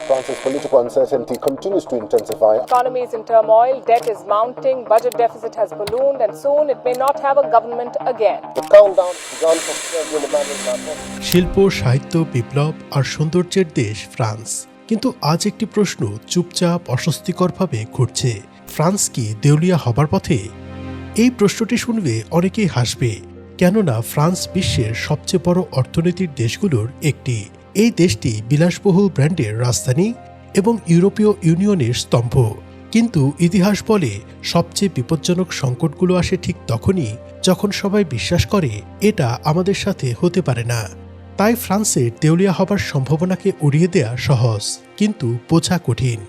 France's political uncertainty continues to intensify. Economy is in turmoil, debt is mounting, budget deficit has ballooned, and soon it may not have a government again. The countdown begun for President Emmanuel Macron. শিল্প সাহিত্য বিপ্লব আর সৌন্দর্যের দেশ France কিন্তু আজ একটি প্রশ্ন চুপচাপ অস্বস্তিকরভাবে ঘুরছে ফ্রান্স কি দেউলিয়া হবার পথে এই প্রশ্নটি শুনবে অনেকেই হাসবে কেননা ফ্রান্স বিশ্বের সবচেয়ে বড় অর্থনীতির দেশগুলোর একটি এই দেশটি বিলাসবহুল ব্র্যান্ডের রাজধানী এবং ইউরোপীয় ইউনিয়নের স্তম্ভ। কিন্তু ইতিহাস বলে সবচেয়ে বিপজ্জনক সংকটগুলো আসে ঠিক তখনই যখন সবাই বিশ্বাস করে এটা আমাদের সাথে হতে পারে না। তাই ফ্রান্সের দেউলিয়া হবার সম্ভাবনাকে উড়িয়ে দেয়া সহজ, কিন্তু বোঝা কঠিন।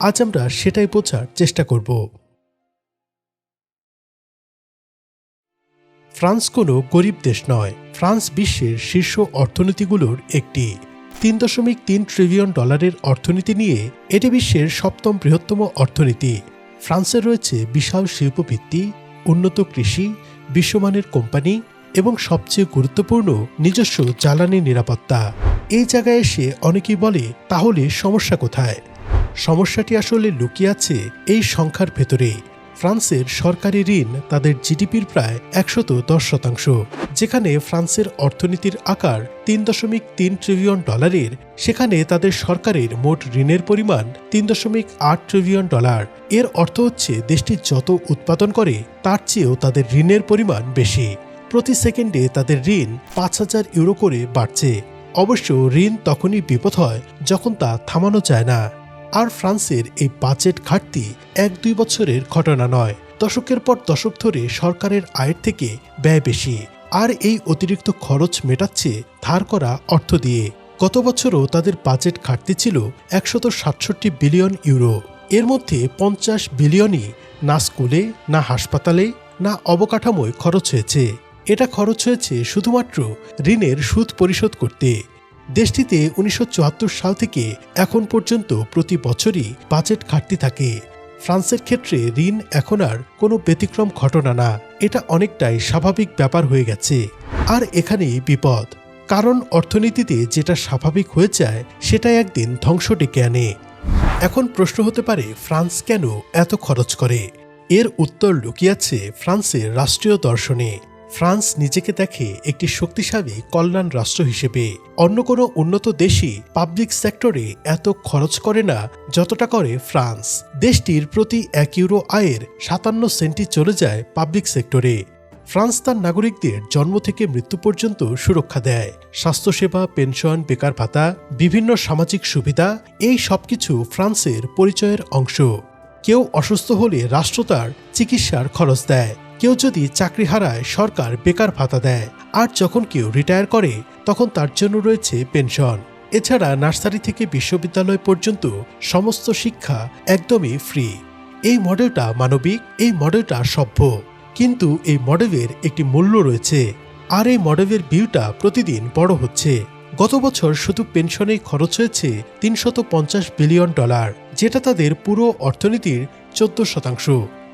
আজ আমরা সেটাই বোঝার চেষ্টা করব। ফ্রান্স কোনো গরিব দেশ নয়। ফ্রান্স বিশ্বের শীর্ষ অর্থনীতিগুলোর একটি। তিন দশমিক তিন ট্রিলিয়ন ডলারের অর্থনীতি নিয়ে এটি বিশ্বের সপ্তম বৃহত্তম অর্থনীতি। ফ্রান্সের রয়েছে বিশাল শিল্পভিত্তি উন্নত কৃষি, বিশ্বমানের কোম্পানি এবং সবচেয়ে গুরুত্বপূর্ণ নিজস্ব জ্বালানি নিরাপত্তা। এই জায়গায় এসে অনেকেই বলে, তাহলে সমস্যা কোথায়? সমস্যাটি আসলে লুকিয়ে আছে এই সংখ্যার ভেতরে ফ্রান্সের সরকারি ঋণ তাদের জিডিপির প্রায় একশত দশ শতাংশ, যেখানে ফ্রান্সের অর্থনীতির আকার তিন দশমিক তিন ট্রিলিয়ন ডলারের, সেখানে তাদের সরকারের মোট ঋণের পরিমাণ তিন দশমিক আট ট্রিলিয়ন ডলার। এর অর্থ হচ্ছে দেশটি যত উৎপাদন করে, তার চেয়েও তাদের ঋণের পরিমাণ বেশি। প্রতি সেকেন্ডে তাদের ঋণ পাঁচ হাজার ইউরো করে বাড়ছে। অবশ্য ঋণ তখনই বিপদ হয় যখন তা থামানো যায় না। আর ফ্রান্সের এই বাজেট ঘাটতি এক দুই বছরের ঘটনা নয়। দশকের পর দশক ধরে সরকারের আয়ের থেকে ব্যয় বেশি। আর এই অতিরিক্ত খরচ মেটাচ্ছে ধার করা অর্থ দিয়ে। গত বছরও তাদের বাজেট ঘাটতি ছিল একশত সাতষট্টি বিলিয়ন ইউরো। এর মধ্যে পঞ্চাশ বিলিয়নই না স্কুলে, না হাসপাতালে, না অবকাঠামোয় খরচ হয়েছে। এটা খরচ হয়েছে শুধুমাত্র ঋণের সুদ পরিশোধ করতে। দেশটিতে উনিশশো চুয়াত্তর সাল থেকে এখন পর্যন্ত প্রতি বছরই বাজেট ঘাটতি থাকে। ফ্রান্সের ক্ষেত্রে ঋণ এখন আর কোনো ব্যতিক্রম ঘটনা না। এটা অনেকটাই স্বাভাবিক ব্যাপার হয়ে গেছে। আর এখানেই বিপদ। কারণ অর্থনীতিতে যেটা স্বাভাবিক হয়ে যায় সেটা একদিন ধ্বংস ডেকে আনে। এখন প্রশ্ন হতে পারে, ফ্রান্স কেন এত খরচ করে? এর উত্তর লুকিয়াছে ফ্রান্সের রাষ্ট্রীয় দর্শনে। ফ্রান্স নিজেকে দেখে একটি শক্তিশালী কল্যাণ রাষ্ট্র হিসেবে। অন্য কোনো উন্নত দেশই পাবলিক সেক্টরে এত খরচ করে না যতটা করে ফ্রান্স। দেশটির প্রতি এক ইউরো আয়ের সাতান্ন সেন্টি চলে যায় পাবলিক সেক্টরে। ফ্রান্স তার নাগরিকদের জন্ম থেকে মৃত্যু পর্যন্ত সুরক্ষা দেয়। স্বাস্থ্যসেবা, পেনশন, বেকার ভাতা, বিভিন্ন সামাজিক সুবিধা, এই সবকিছু ফ্রান্সের পরিচয়ের অংশ। কেউ অসুস্থ হলে রাষ্ট্র তার চিকিৎসার খরচ দেয়। কেউ যদি চাকরি হারায় সরকার বেকার ভাতা দেয়, আর যখন কেউ রিটায়ার করে, তখন তার জন্য রয়েছে পেনশন। এছাড়া নার্সারি থেকে বিশ্ববিদ্যালয় পর্যন্ত সমস্ত শিক্ষা একদমই ফ্রি। এই মডেলটা মানবিক, এই মডেলটা সভ্য। কিন্তু এই মডেলের একটি মূল্য রয়েছে, আর এই মডেলের বিউটা প্রতিদিন বড় হচ্ছে। গত বছর শুধু পেনশনেই খরচ হয়েছে তিনশত বিলিয়ন ডলার, যেটা তাদের পুরো অর্থনীতির চোদ্দ শতাংশ।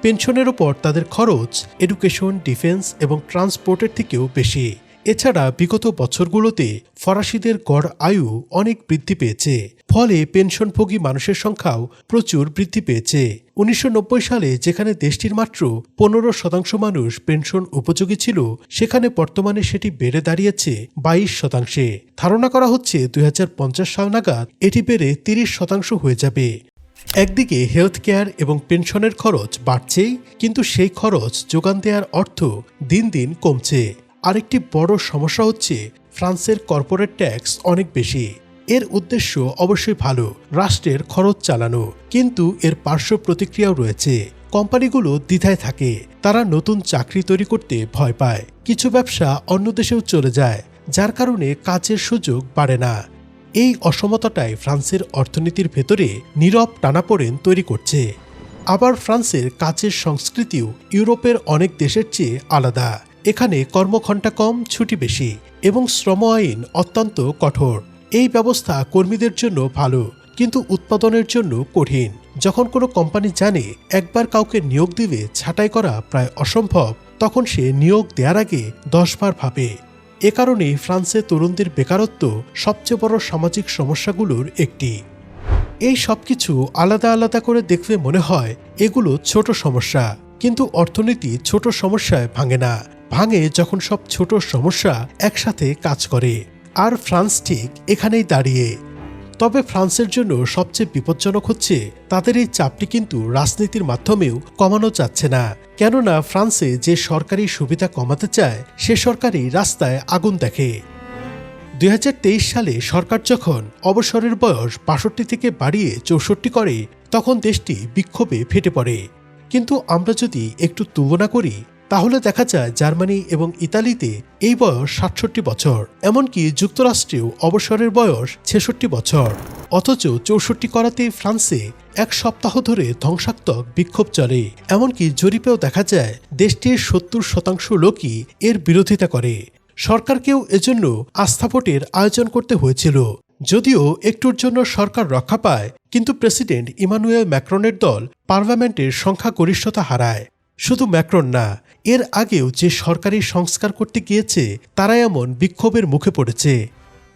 পেনশনের ওপর তাদের খরচ এডুকেশন ডিফেন্স এবং ট্রান্সপোর্টের থেকেও বেশি। এছাড়া বিগত বছরগুলোতে ফরাসিদের গড় আয়ু অনেক বৃদ্ধি পেয়েছে। ফলে পেনশনভোগী মানুষের সংখ্যাও প্রচুর বৃদ্ধি পেয়েছে। উনিশশো নব্বই সালে যেখানে দেশটির মাত্র পনেরো শতাংশ মানুষ পেনশন উপযোগী ছিল, সেখানে বর্তমানে সেটি বেড়ে দাঁড়িয়েছে বাইশ শতাংশে। ধারণা করা হচ্ছে দুই হাজার পঞ্চাশ সাল নাগাদ এটি বেড়ে তিরিশ শতাংশ হয়ে যাবে। একদিকে হেলথ কেয়ার এবং পেনশনের খরচ বাড়ছেই, কিন্তু সেই খরচ যোগান দেওয়ার অর্থ দিন দিন কমছে। আরেকটি বড় সমস্যা হচ্ছে ফ্রান্সের কর্পোরেট ট্যাক্স অনেক বেশি। এর উদ্দেশ্য অবশ্যই ভালো, রাষ্ট্রের খরচ চালানো। কিন্তু এর পার্শ্ব প্রতিক্রিয়াও রয়েছে। কোম্পানিগুলো দ্বিধায় থাকে, তারা নতুন চাকরি তৈরি করতে ভয় পায়। কিছু ব্যবসা অন্য দেশেও চলে যায়, যার কারণে কাজের সুযোগ বাড়ে না। এই অসমতাটাই ফ্রান্সের অর্থনীতির ভেতরে নীরব টানাপোড়েন তৈরি করছে। আবার ফ্রান্সের কাজের সংস্কৃতিও ইউরোপের অনেক দেশের চেয়ে আলাদা। এখানে কর্মঘণ্টা কম, ছুটি বেশি এবং শ্রম আইন অত্যন্ত কঠোর। এই ব্যবস্থা কর্মীদের জন্য ভালো, কিন্তু উৎপাদনের জন্য কঠিন। যখন কোনো কোম্পানি জানে একবার কাউকে নিয়োগ দিলে ছাঁটাই করা প্রায় অসম্ভব, তখন সে নিয়োগ দেওয়ার আগে দশবার ভাবে। এ কারণে ফ্রান্সে তরুণদের বেকারত্ব সবচেয়ে বড় সামাজিক সমস্যাগুলোর একটি। এই সব কিছু আলাদা আলাদা করে দেখবে মনে হয় এগুলো ছোট সমস্যা, কিন্তু অর্থনীতি ছোট সমস্যায় ভাঙে না। ভাঙে যখন সব ছোট সমস্যা একসাথে কাজ করে। আর ফ্রান্স ঠিক এখানেই দাঁড়িয়ে। তবে ফ্রান্সের জন্য সবচেয়ে বিপজ্জনক হচ্ছে তাদের এই চাপটি কিন্তু রাজনীতির মাধ্যমেও কমানো যাচ্ছে না। কেননা ফ্রান্সে যে সরকারি সুবিধা কমাতে চায়, সে সরকারই রাস্তায় আগুন দেখে। দুই হাজার তেইশ সালে সরকার যখন অবসরের বয়স বাষট্টি থেকে বাড়িয়ে চৌষট্টি করে, তখন দেশটি বিক্ষোভে ফেটে পড়ে। কিন্তু আমরা যদি একটু তুলনা করি তাহলে দেখা যায় জার্মানি এবং ইতালিতে এই বয়স সাতষট্টি বছর, এমনকি যুক্তরাষ্ট্রেও অবসরের বয়স ছেষট্টি বছর। অথচ চৌষট্টি করাতে ফ্রান্সে এক সপ্তাহ ধরে ধ্বংসাত্মক বিক্ষোভ চলে। এমনকি জরিপেও দেখা যায় দেশটির সত্তর শতাংশ লোকই এর বিরোধিতা করে। সরকারকেও এজন্য আস্থাভোটের আয়োজন করতে হয়েছিল। যদিও একটুর জন্য সরকার রক্ষা পায়, কিন্তু প্রেসিডেন্ট ইমানুয়েল ম্যাক্রনের দল পার্লামেন্টের সংখ্যাগরিষ্ঠতা হারায়। শুধু ম্যাক্রন না এর আগেও যে সরকারি সংস্কার করতে গিয়েছে, তারা এমন বিক্ষোভের মুখে পড়েছে।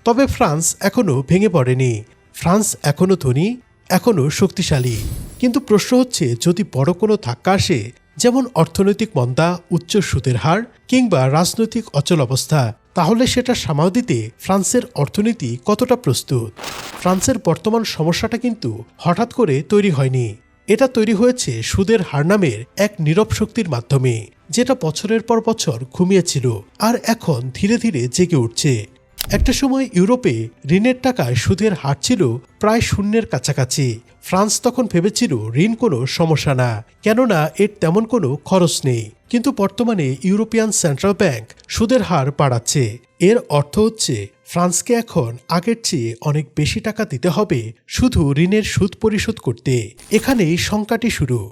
তবে ফ্রান্স এখনও ভেঙে পড়েনি। ফ্রান্স এখনও ধনী, এখনও শক্তিশালী। কিন্তু প্রশ্ন হচ্ছে, যদি বড় কোনো ধাক্কা আসে, যেমন অর্থনৈতিক মন্দা, উচ্চ সুদের হার কিংবা রাজনৈতিক অচল অবস্থা, তাহলে সেটা সামাল দিতে ফ্রান্সের অর্থনীতি কতটা প্রস্তুত? ফ্রান্সের বর্তমান সমস্যাটা কিন্তু হঠাৎ করে তৈরি হয়নি। এটা তৈরি হয়েছে সুদের হার নামের এক নীরব শক্তির মাধ্যমে, যেটা বছরের পর বছর ঘুমিয়েছিল আর এখন ধীরে ধীরে জেগে উঠছে। একটা সময় ইউরোপে ঋণের টাকায় সুদের হার ছিল প্রায় শূন্যের কাছাকাছি। ফ্রান্স তখন ভেবেছিল ঋণ কোনো সমস্যা না, কেননা এর তেমন কোনো খরচ নেই। কিন্তু বর্তমানে ইউরোপিয়ান সেন্ট্রাল ব্যাংক সুদের হার বাড়াচ্ছে। এর অর্থ হচ্ছে ফ্রান্সকে এখন আগের চেয়ে অনেক বেশি টাকা দিতে হবে শুধু ঋণের সুদ পরিশোধ করতে। এখানেই শঙ্কাটি শুরু।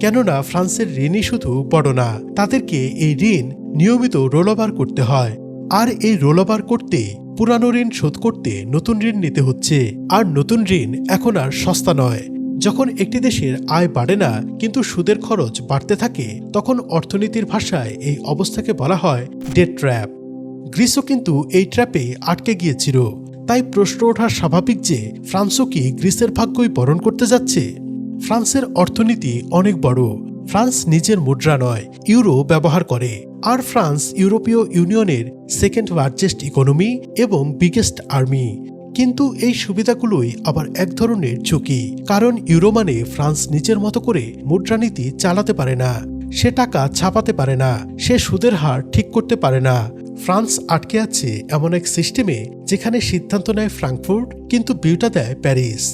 কেননা ফ্রান্সের ঋণই শুধু বড় না, তাদেরকে এই ঋণ নিয়মিত রোলওভার করতে হয়। আর এই রোলওভার করতে, পুরানো ঋণ শোধ করতে নতুন ঋণ নিতে হচ্ছে। আর নতুন ঋণ এখন আর সস্তা নয়। যখন একটি দেশের আয় বাড়ে না, কিন্তু সুদের খরচ বাড়তে থাকে, তখন অর্থনীতির ভাষায় এই অবস্থাকে বলা হয় ডেট ট্র্যাপ গ্রিসও কিন্তু এই ট্র্যাপে আটকে গিয়েছিল। তাই প্রশ্ন ওঠা স্বাভাবিক যে ফ্রান্সও কি গ্রিসের ভাগ্যই বরণ করতে যাচ্ছে? ফ্রান্সের অর্থনীতি অনেক বড়। ফ্রান্স নিজের মুদ্রা নয়, ইউরো ব্যবহার করে। আর ফ্রান্স ইউরোপীয় ইউনিয়নের সেকেন্ড লার্জেস্ট ইকোনমি এবং বিগেস্ট আর্মি কিন্তু এই সুবিধাগুলোই আবার এক ধরনের ঝুঁকি। কারণ ইউরো মানে ফ্রান্স নিজের মতো করে মুদ্রানীতি চালাতে পারে না। সে টাকা ছাপাতে পারে না। সে সুদের হার ঠিক করতে পারে না। ফ্রান্স আটকে আছে এমন এক সিস্টেমে যেখানে সিদ্ধান্ত নেয় ফ্রাঙ্কফুর্ট, কিন্তু বিউটা দেয় প্যারিস।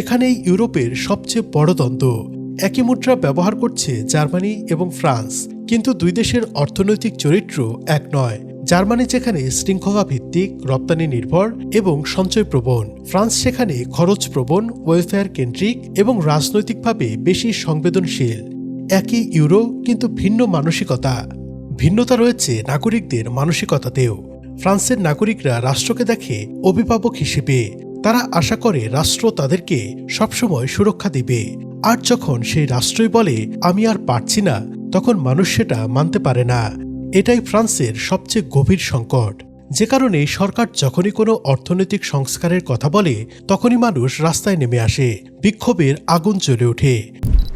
এখানেই ইউরোপের সবচেয়ে বড় দ্বন্দ্ব। একই মুদ্রা ব্যবহার করছে জার্মানি এবং ফ্রান্স, কিন্তু দুই দেশের অর্থনৈতিক চরিত্র এক নয়। জার্মানি যেখানে শৃঙ্খলা ভিত্তিক রপ্তানি নির্ভর এবং সঞ্চয় প্রবণ ফ্রান্স সেখানে খরচ প্রবণ ওয়েলফেয়ার কেন্দ্রিক এবং রাজনৈতিকভাবে বেশি সংবেদনশীল। একই ইউরো, কিন্তু ভিন্ন মানসিকতা। ভিন্নতা রয়েছে নাগরিকদের মানসিকতাতেও। ফ্রান্সের নাগরিকরা রাষ্ট্রকে দেখে অভিভাবক হিসেবে, তারা আশা করে রাষ্ট্র তাদেরকে সবসময় সুরক্ষা দিবে। আর যখন সেই রাষ্ট্রই বলে, আমি আর পারছি না, তখন মানুষ সেটা মানতে পারে না। এটাই ফ্রান্সের সবচেয়ে গভীর সংকট। যে কারণে সরকার যখনই কোনো অর্থনৈতিক সংস্কারের কথা বলে, তখনই মানুষ রাস্তায় নেমে আসে। বিক্ষোভের আগুন জ্বলে ওঠে।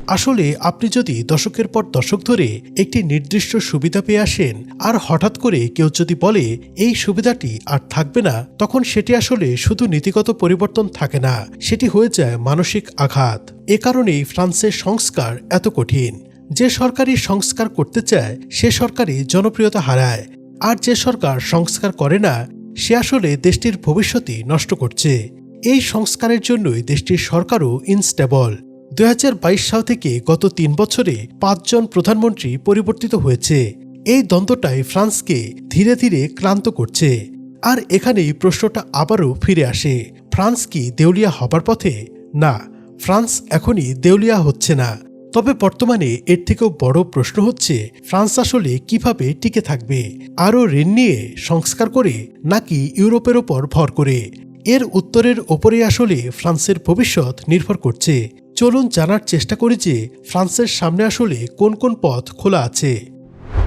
আসলে আপনি যদি দশকের পর দশক ধরে একটি নির্দিষ্ট সুবিধা পেয়ে আসেন, আর হঠাৎ করে কেউ যদি বলে, এই সুবিধাটি আর থাকবে না, তখন সেটি আসলে শুধু নীতিগত পরিবর্তন থাকে না, সেটি হয়ে যায় মানসিক আঘাত। এ কারণেই ফ্রান্সের সংস্কার এত কঠিন। যে সরকারি সংস্কার করতে চায়, সে সরকারই জনপ্রিয়তা হারায়। আর যে সরকার সংস্কার করে না, সে আসলে দেশটির ভবিষ্যতই নষ্ট করছে। এই সংস্কারের জন্যই দেশটির সরকারও ইনস্টেবল। দু হাজার বাইশ সাল থেকে গত তিন বছরে পাঁচজন প্রধানমন্ত্রী পরিবর্তিত হয়েছে। এই দ্বন্দ্বটাই ফ্রান্সকে ধীরে ধীরে ক্লান্ত করছে। আর এখানেই প্রশ্নটা আবারও ফিরে আসে, ফ্রান্স কি দেউলিয়া হবার পথে? না, ফ্রান্স এখনই দেউলিয়া হচ্ছে না। তবে বর্তমানে এর থেকেও বড় প্রশ্ন হচ্ছে, ফ্রান্স আসলে কীভাবে টিকে থাকবে? আরও ঋণ নিয়ে সংস্কার করে নাকি ইউরোপের ওপর ভর করে? এর উত্তরের ওপরে আসলে ফ্রান্সের ভবিষ্যৎ নির্ভর করছে। চলুন জানার চেষ্টা করি যে ফ্রান্সের সামনে আসলে কোন কোন পথ খোলা আছে।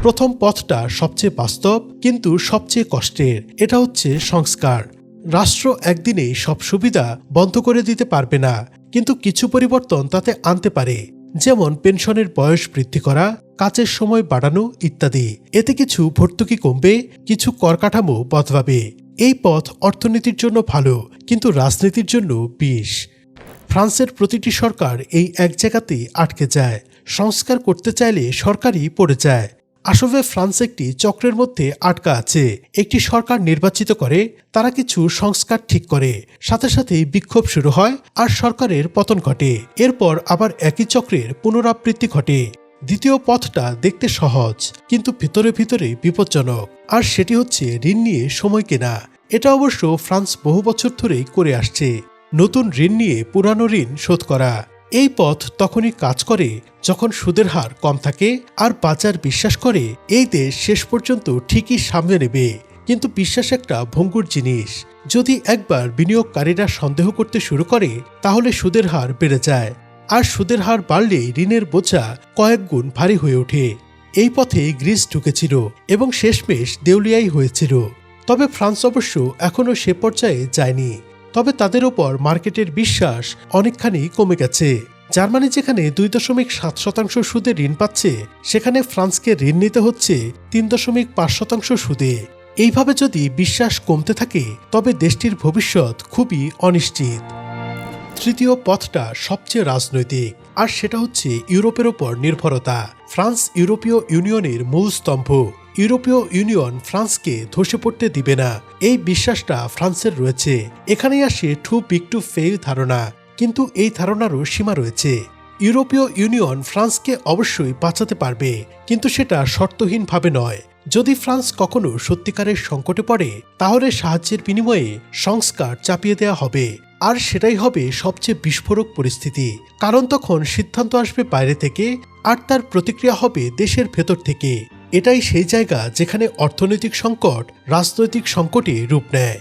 প্রথম পথটা সবচেয়ে বাস্তব, কিন্তু সবচেয়ে কষ্টের। এটা হচ্ছে সংস্কার। রাষ্ট্র একদিনেই সব সুবিধা বন্ধ করে দিতে পারবে না, কিন্তু কিছু পরিবর্তন তাতে আনতে পারে। যেমন পেনশনের বয়স বৃদ্ধি করা, কাজের সময় বাড়ানো ইত্যাদি। এতে কিছু ভর্তুকি কমবে, কিছু করকাঠামো বদলাবে। এই পথ অর্থনীতির জন্য ভালো, কিন্তু রাজনীতির জন্য বিষ। ফ্রান্সের প্রতিটি সরকার এই এক জায়গাতেই আটকে যায়। সংস্কার করতে চাইলে সরকারই পড়ে যায়। আসলে ফ্রান্স একটি চক্রের মধ্যে আটকা আছে। একটি সরকার নির্বাচিত করে, তারা কিছু সংস্কার ঠিক করে। সাথে সাথে বিক্ষোভ শুরু হয় আর সরকারের পতন ঘটে। এরপর আবার একই চক্রের পুনরাবৃত্তি ঘটে। দ্বিতীয় পথটা দেখতে সহজ, কিন্তু ভিতরে ভিতরে বিপজ্জনক। আর সেটি হচ্ছে ঋণ নিয়ে সময় কেনা। এটা অবশ্য ফ্রান্স বহু বছর ধরেই করে আসছে। নতুন ঋণ নিয়ে পুরানো ঋণ শোধ করা। এই পথ তখনই কাজ করে যখন সুদের হার কম থাকে আর বাজার বিশ্বাস করে, এই দেশ শেষ পর্যন্ত ঠিকই সামনে নেবে। কিন্তু বিশ্বাস একটা ভঙ্গুর জিনিস। যদি একবার বিনিয়োগকারীরা সন্দেহ করতে শুরু করে, তাহলে সুদের হার বেড়ে যায়। আর সুদের হার বাড়লেই ঋণের বোঝা কয়েক গুণ ভারী হয়ে ওঠে। এই পথে গ্রিস ঢুকেছিল এবং শেষমেশ দেউলিয়াই হয়েছিল। তবে ফ্রান্স অবশ্য এখনও সে পর্যায়ে যায়নি। তবে তাদের ওপর মার্কেটের বিশ্বাস অনেকখানি কমে গেছে। জার্মানি যেখানে দুই দশমিক সাত শতাংশ সুদে ঋণ পাচ্ছে, সেখানে ফ্রান্সকে ঋণ নিতে হচ্ছে তিন দশমিক পাঁচ শতাংশ সুদে। এইভাবে যদি বিশ্বাস কমতে থাকে, তবে দেশটির ভবিষ্যৎ খুবই অনিশ্চিত। তৃতীয় পথটা সবচেয়ে রাজনৈতিক, আর সেটা হচ্ছে ইউরোপের ওপর নির্ভরতা। ফ্রান্স ইউরোপীয় ইউনিয়নের মূল স্তম্ভ। ইউরোপীয় ইউনিয়ন ফ্রান্সকে ধসে পড়তে দিবে না। এই বিশ্বাসটা ফ্রান্সের রয়েছে। এখানেই আসে টু বিগ টু ফেল ধারণা। কিন্তু এই ধারণারও সীমা রয়েছে। ইউরোপীয় ইউনিয়ন ফ্রান্সকে অবশ্যই বাঁচাতে পারবে। কিন্তু সেটা শর্তহীনভাবে নয়। যদি ফ্রান্স কখনো সত্যিকারের সংকটে পড়ে, তাহলে সাহায্যের বিনিময়ে সংস্কার চাপিয়ে দেওয়া হবে। আর সেটাই হবে সবচেয়ে বিস্ফোরক পরিস্থিতি। কারণ তখন সিদ্ধান্ত আসবে বাইরে থেকে, আর তার প্রতিক্রিয়া হবে দেশের ভেতর থেকে। এটাই সেই জায়গা যেখানে অর্থনৈতিক সংকট, রাজনৈতিক সংকটে রূপ নেয়।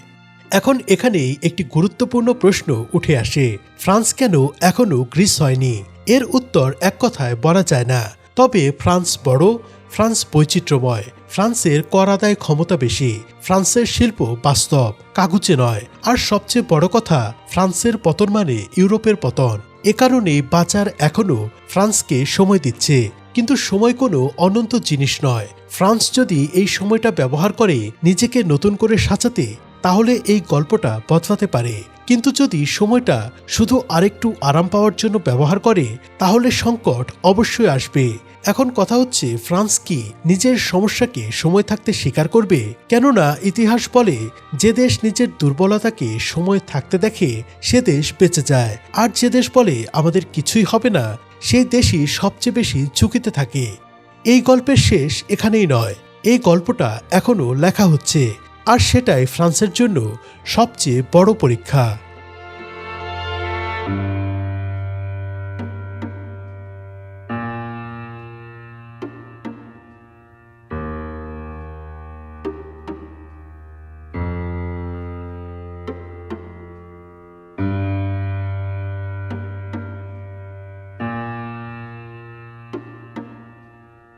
এখন এখানেই একটি গুরুত্বপূর্ণ প্রশ্ন উঠে আসে, ফ্রান্স কেন এখনও গ্রিস হয়নি? এর উত্তর এক কথায় বলা যায় না। তবে ফ্রান্স বড়, ফ্রান্স বৈচিত্র্যময়, ফ্রান্সের কর আদায় ক্ষমতা বেশি, ফ্রান্সের শিল্প বাস্তব, কাগুচে নয়। আর সবচেয়ে বড় কথা, ফ্রান্সের পতন মানে ইউরোপের পতন। এ কারণে বাজার এখনও ফ্রান্সকে সময় দিচ্ছে। কিন্তু সময় কোনো অনন্ত জিনিস নয়। ফ্রান্স যদি এই সময়টা ব্যবহার করে নিজেকে নতুন করে সাজাতে, তাহলে এই গল্পটা বদলাতে পারে। কিন্তু যদি সময়টা শুধু আরেকটু আরাম পাওয়ার জন্য ব্যবহার করে, তাহলে সংকট অবশ্যই আসবে। এখন কথা হচ্ছে, ফ্রান্স কি নিজের সমস্যাকে সময় থাকতে স্বীকার করবে? কেননা ইতিহাস বলে, যে দেশ নিজের দুর্বলতাকে সময় থাকতে দেখে, সে দেশ বেঁচে যায়। আর যে দেশ বলে, আমাদের কিছুই হবে না সেই দেশই সবচেয়ে বেশি ঝুঁকিতে থাকে। এই গল্পের শেষ এখানেই নয়। এই গল্পটা এখনও লেখা হচ্ছে। আর সেটাই ফ্রান্সের জন্য সবচেয়ে বড় পরীক্ষা।